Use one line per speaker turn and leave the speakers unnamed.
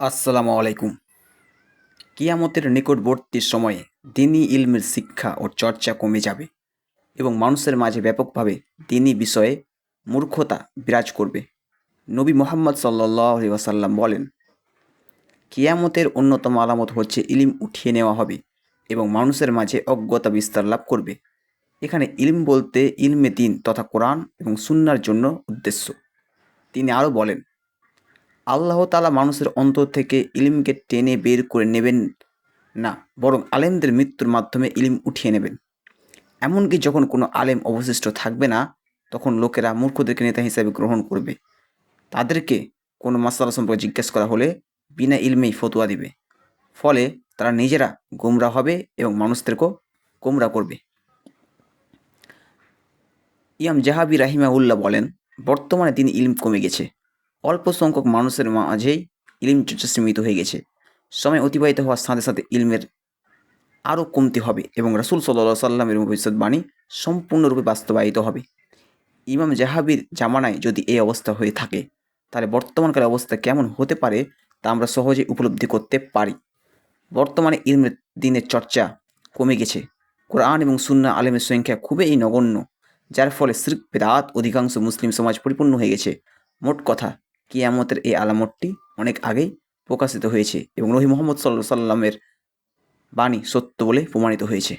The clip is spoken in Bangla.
আসসালামু আলাইকুম। কিয়ামতের নিকটবর্তী সময়ে দিনী ইলমের শিক্ষা ও চর্চা কমে যাবে এবং মানুষের মাঝে ব্যাপকভাবে দিনী বিষয়ে মূর্খতা বিরাজ করবে। নবী মোহাম্মদ সাল্লাহ ওয়াসাল্লাম বলেন, কিয়ামতের অন্যতম আলামত হচ্ছে ইলিম উঠিয়ে নেওয়া হবে এবং মানুষের মাঝে অজ্ঞতা বিস্তার লাভ করবে। এখানে ইলম বলতে ইলমে দিন তথা কোরআন এবং সুন্নার জন্য উদ্দেশ্য। তিনি আরও বলেন আল্লাহ তালা মানুষের অন্তর থেকে ইলিমকে টেনে বের করে নেবেন না, বরং আলেমদের মৃত্যুর মাধ্যমে ইলিম উঠিয়ে নেবেন। এমনকি যখন কোনো আলেম অবশিষ্ট থাকবে না, তখন লোকেরা মূর্খদেরকে নেতা হিসাবে গ্রহণ করবে। তাদেরকে কোনো মাসালা সম্পর্কে জিজ্ঞেস করা হলে বিনা ইলমেই ফতুয়া দিবে। ফলে তারা নিজেরা গোমরা হবে এবং মানুষদেরকেও গোমরা করবে। ইয়াম জাহাবি রাহিমাউল্লাহ বলেন, বর্তমানে তিনি ইলম কমে গেছে। অল্প সংখ্যক মানুষের মাঝেই ইলম চর্চা সীমিত হয়ে গেছে। সময় অতিবাহিত হওয়ার সাথে সাথে ইলমের আরও কমতি হবে এবং রাসুল সাল্লাহ সাল্লামের ভবিষ্যৎবাণী সম্পূর্ণরূপে বাস্তবায়িত হবে। ইমাম জাহাবির জামানায় যদি এই অবস্থা হয়ে থাকে, তাহলে বর্তমানকার অবস্থা কেমন হতে পারে তা আমরা সহজে উপলব্ধি করতে পারি। বর্তমানে ইলমের দিনের চর্চা কমে গেছে। কোরআন এবং সুন্না আলেমের সংখ্যা খুবই নগণ্য, যার ফলে সির্ক বেদাত অধিকাংশ মুসলিম সমাজ পরিপূর্ণ হয়ে গেছে। মোট কথা কিয়ামতের এই আলামতটি অনেক আগেই প্রকাশিত হয়েছে এবং রহি মোহাম্মদ সাল্লা সাল্লামের বাণী সত্য বলে প্রমাণিত হয়েছে।